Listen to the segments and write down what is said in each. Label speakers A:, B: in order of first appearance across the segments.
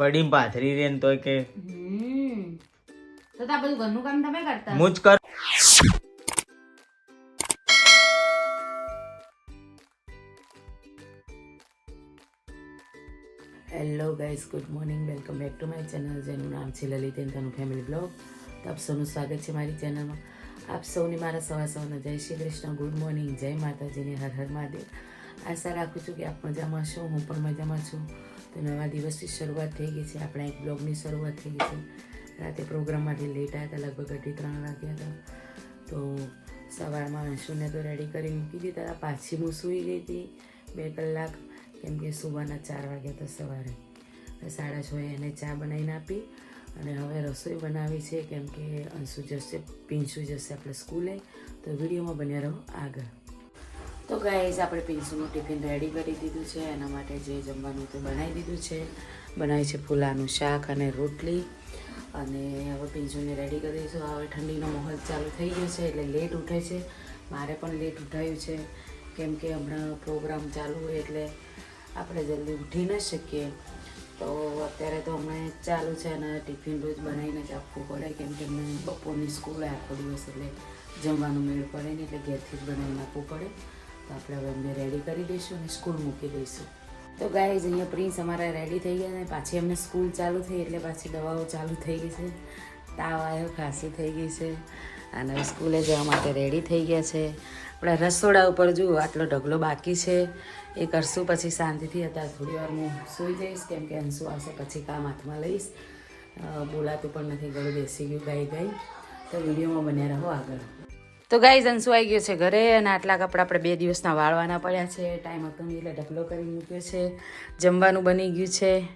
A: પડીને પાથરી રે તો કે
B: તો તા બધું ઘરનું કામ તમે કરતા?
A: હું જ કર
C: hello guys good morning welcome back to my channel જેનું નામ છે લલિત એન્તાનું ફેમિલી બ્લોગ તો આપ સૌનું સ્વાગત છે મારી ચેનલમાં આપ સૌને મારા સવા સવાના જય શ્રી કૃષ્ણ. ગુડ મોર્નિંગ જય માતાજીની હર હર મહાદેવ. આશા રાખું છું કે આપ મજામાં છો હું પણ મજામાં છું. તો નવા દિવસથી શરૂઆત થઈ ગઈ છે. આપણા એક બ્લોગની શરૂઆત થઈ ગઈ છે. રાતે પ્રોગ્રામમાંથી લેટ આવ્યા હતા, લગભગ અઢી ત્રણ વાગ્યા હતા. તો સવારમાં અંશુને તો રેડી કરી મૂકી દીધા પાછી હું સૂઈ ગઈ હતી બે કલાક, કેમ કે સુવાના ચાર વાગ્યા હતા સવારે. સાડા છ એને ચા બનાવીને આપી અને હવે રસોઈ બનાવી છે. કેમ કે અંશુ જશે પિંશુ જશે આપણે સ્કૂલે. તો વિડીયોમાં બન્યા રહો આગળ. તો ગાઈઝ આપણે પિંશુનું ટિફિન રેડી કરી દીધું છે. એના માટે જે જમવાનું તે બનાવી દીધું છે. બનાવી છે ફૂલાનું શાક અને રોટલી. અને હવે પિંશુને રેડી કરી દઈશું. હવે ઠંડીનો માહોલ ચાલુ થઈ ગયો છે એટલે લેટ ઉઠે છે. મારે પણ લેટ ઉઠાયું છે. કેમ કે હમણાં પ્રોગ્રામ ચાલુ હોય એટલે આપણે જલ્દી ઉઠી ન શકીએ. તો અત્યારે તો હમણાં ચાલુ છે અને ટિફિન રોજ બનાવીને જ આપવું પડે. કેમ કે એમને બપોરની સ્કૂલ આખો દિવસ એટલે જમવાનું મેળ પડે ને એટલે ઘેરથી જ બનાવીને આપવું પડે. તો આપણે હવે એમને રેડી કરી દઈશું અને સ્કૂલ મૂકી દઈશું. તો ગાઈઝ અહીંયા પ્રિન્સ અમારા રેડી થઈ ગયા અને પાછી એમને સ્કૂલ ચાલુ થઈ એટલે પાછી દવાઓ ચાલુ થઈ ગઈ છે. તાવ આવ્યો ખાંસી થઈ ગઈ છે અને સ્કૂલે જવા માટે રેડી થઈ ગયા છે. આપણે રસોડા ઉપર જુઓ આટલો ઢગલો બાકી છે. એ કરશું પછી શાંતિથી. હતા થોડી વાર હું સૂઈ જઈશ, કેમ કે અંશુ આવશે પછી કામ હાથમાં લઈશ. બોલાતું પણ નથી, ગળું બેસી ગયું ગાઈ ગાઈ. તો વિડીયોમાં બન્યા રહો આગળ. તો ગાઈઝ આવી ગયો છે ઘરે અને આટલા કપડાં આપણે બે દિવસના વાળવાના પડ્યા છે. ટાઈમ હતો નહીં એટલે ઢગલો કરી મૂક્યો છે. જમવાનું બની ગયું છે.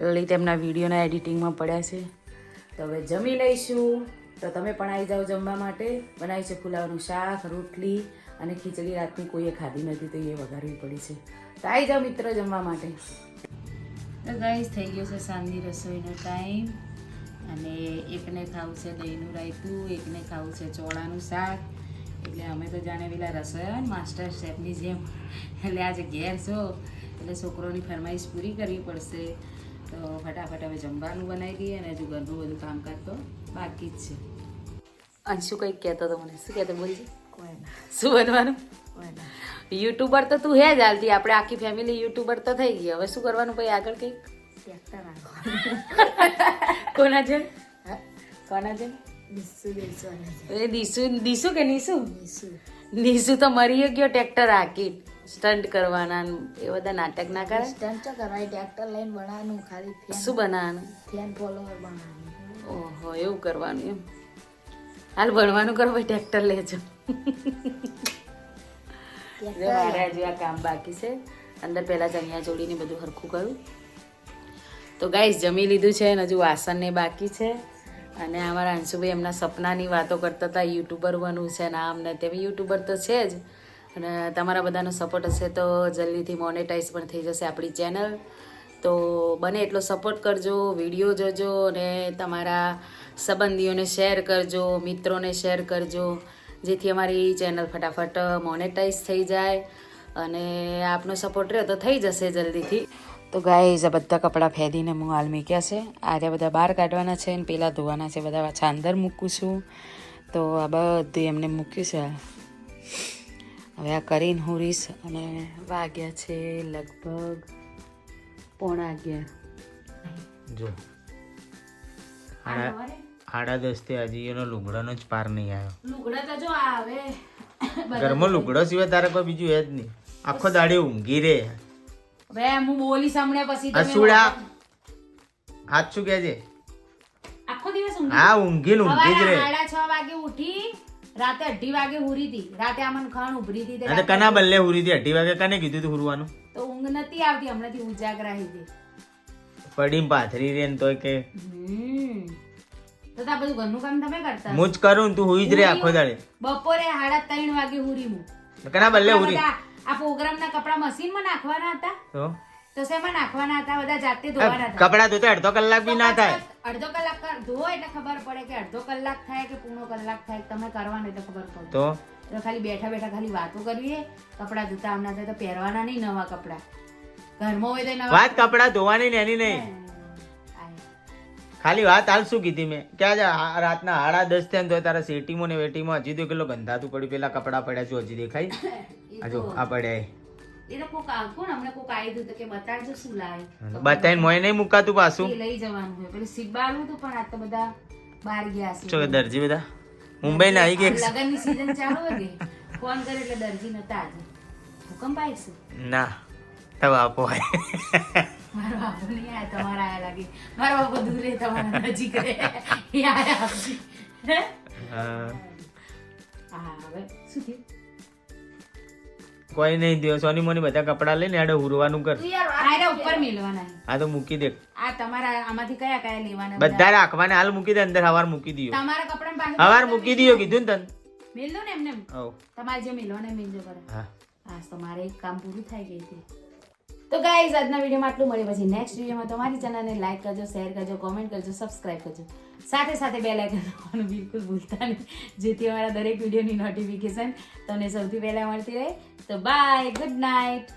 C: લલિત એમના વિડીયોના એડિટિંગમાં પડ્યા છે. તો હવે જમી લઈશું. તો તમે પણ આવી જાઓ જમવા માટે. બનાવી છે ફુલાવાનું શાક, રોટલી અને ખીચડી. રાતની કોઈએ ખાધી નથી તો એ વઘારવી પડી છે. તો આવી જાઓ મિત્ર જમવા માટે. તો ગાઈઝ થઈ ગયો છે સાંજની રસોઈનો ટાઈમ અને એકને ખાવું છે દહીંનું રાયતું એકને ખાવું છે ચોળાનું શાક. એટલે અમે તો જાણે પેલા રસોઈ માસ્ટર શેફની જેમ. એટલે આજે ઘેર છો એટલે છોકરોની ફરમાઈશ પૂરી કરવી પડશે. તો ફટાફટ હવે જમવાનું બનાવી દઈએ અને હજુ ઘરનું બધું કામકાજ તો બાકી જ છે. અંશુ કંઈક કહેતો હતો મને? શું કહેતો બોલજે? શું બનવાનું? યુટ્યુબર તો તું હે જ હાલતી આપણે આખી ફેમિલી યુટ્યુબર તો થઈ ગઈ. હવે શું કરવાનું? ભાઈ આગળ કંઈક? કોના છે કોના એ દીસુ દીસુ કે નીસુ નીસુ તો મરી ગયો ટ્રેક્ટર હાકી સ્ટન્ટ કરવાના એ બધા નાટક ના કરે
B: સ્ટન્ટ કરાય ટ્રેક્ટર લઈને બનાવવાનું ખાલી
C: શું બનાવવાનું
B: ફેન ફોલોવર બનાવવાનું
C: ઓહો એવું કરવાનું એમ હાલ ભણવાનું કરો ભાઈ ટ્રેક્ટર લેજો મારા હજુ આ કામ બાકી છે અંદર પહેલાં ચણિયા ચોળીને બધું હરખું કરું તો ગાઈસ જમી લીધું છે અને હજુ વાસણને બાકી છે. અને અમારા અંશુભાઈ એમના સપનાની વાતો કરતા હતા યુટ્યુબર બનવું છે ને આમ ને તેમ. યુટ્યુબર તો છે જ. અને તમારા બધાનો સપોર્ટ હશે તો જલ્દીથી મોનેટાઈઝ પણ થઈ જશે આપણી ચેનલ તો બને એટલો સપોર્ટ કરજો વીડિયો જોજો અને તમારા સંબંધીઓને શેર કરજો, મિત્રોને શેર કરજો. જેથી અમારી ચેનલ ફટાફટ મોનેટાઈઝ થઈ જાય અને આપનો સપોર્ટ રહ્યો તો થઈ જશે જલ્દીથી. તો ગાઈઝ આ બધા કપડાં ફેદીને હું હાલ મૂક્યા છે. આજે બધા બહાર કાઢવાના છે અને પેલા ધોવાના છે. બધા પાછા અંદર મૂકું છું. તો આ બધું એમને મૂક્યું છે. હવે આ કરીને હું રીસ અને વાગ્યા છે લગભગ પોણા અગિયાર.
A: જો. આડા આડા દસથી હજી એનો લુગડાનો જ પાર નહીં આવ્યો.
C: લુગડા તો જો આવે.
A: ઘરમાં લુગડો સિવાય તારે કોઈ બીજું હે જ નહીં. આખો દાડી ઊંઘી રે.
C: હવે હું બોલી સાંભળ્યા પછી
A: આ સુડા હાથ શું કે છે?
C: આખો દિવસ
A: હા ઊંઘી ઊંઘી જ રે
C: સાડા છ વાગે ઉઠી રાતે અઢી વાગે હુરી હતી. રાતે આમન ખાણ ઉભરી હતી
A: અને કના બલ્લે હુરી હતી? અઢી વાગે કને કીધું તું હુરવાનું?
C: તો ઊંઘ નથી આવતી હમણાંથી ઉજાગરા હતી
A: પડી પાથરી રે ને કે.
C: તો તા બધું ઘરનું કામ તમે કરતા
A: હું જ કરું તું હુઈ જ રે આખો દાડે.
C: બપોરે સાડા ત્રણ વાગે હુરી હું.
A: કના બલ્લે હુરી?
C: આ પ્રોગ્રામના કપડા મશીનમાં નાખવાના હતા?
A: તો?
C: તો શેમાં નાખવાના હતા? બધા જાતે ધોવાના હતા.
A: કપડા ધોતા અડધો કલાક બી ના થાય.
C: અડધો કલાક ધોવો એટલે ખબર પડે કે અડધો કલાક થાય કે પૂર્ણો કલાક થાય તમે કરવાનું એટલે ખબર પડે.
A: તો?
C: તો ખાલી બેઠા બેઠા ખાલી વાતો કરીએ. કપડા ધોતા આમના થાય તો પહેરવાના નહીં નવા કપડા. ઘરમાં હોય તો નવા
A: વાત કપડા ધોવાની ને એની નહીં. ખાલી વાત હાલ શું કીધી મેં? કે આજે રાતના સાડા દસ થયા તો તારા સેટીમો ને વેટીમાં હજી તો કેટલો ગંધાતું પડ્યું પેલા કપડા પડ્યા છે હજી દેખાય. જો આ પડ્યા
B: એ. તો કોક કોણ? હમણાં કોક આવી તો કે બતાડજો શું લાવે.
A: બતાવીને મોય નહીં મુકાતું પાછું?
B: લઈ જવાનું હોય. પેલું સીબાડવું હતું પણ આ તો બધા બહાર ગયા છે.
A: છો દરજી બધા. મુંબઈ ના આવી ગયા
B: લગનની સીઝન ચાલુ હતી ફોન કરે એટલે દરજી નતા આજે. ભૂકંપ આવી છે?
A: ના તબ આપો
B: મારો બાપો નહીં આયા તમારા આયા લાગે. મારો બાપુ દૂરે તમારા નજીક રહે. યાર હે? હવે શું થયું?
A: કોઈ નહીં દે સોની મોની બધા કપડા લઈને આડે ઉરવાનું કર.
B: ઉપર મેલવાના.
A: આ તો મૂકી દે.
B: આ તમારા આમાંથી કયા કયા લેવાના
A: બધા? રાખવાને હાલ મૂકી દે અંદર હવાર મૂકી દયો.
B: તમારા કપડાં પાસે
A: હવાર મૂકી દયો કીધું ને તન?
B: મેલ દો ને એમને એમ. તમારે જે મેલવાના મેલજો કરે.
A: હા.
B: હા તમારે એક કામ પૂરું થઈ ગઈ છે. તો ગાઈઝ આજના વિડીયોમાં આટલું. મળે પછી નેક્સ્ટ વિડીયોમાં. તમારી ચેનલને લાઈક કરજો શેર કરજો કોમેન્ટ કરજો સબસ્ક્રાઈબ કરજો. સાથે સાથે બે લાઈક કરવાનું બિલકુલ ભૂલતા નહીં. જેથી અમારા દરેક વિડીયોની નોટિફિકેશન તમને સૌથી પહેલાં મળતી રહે. તો બાય ગુડ નાઇટ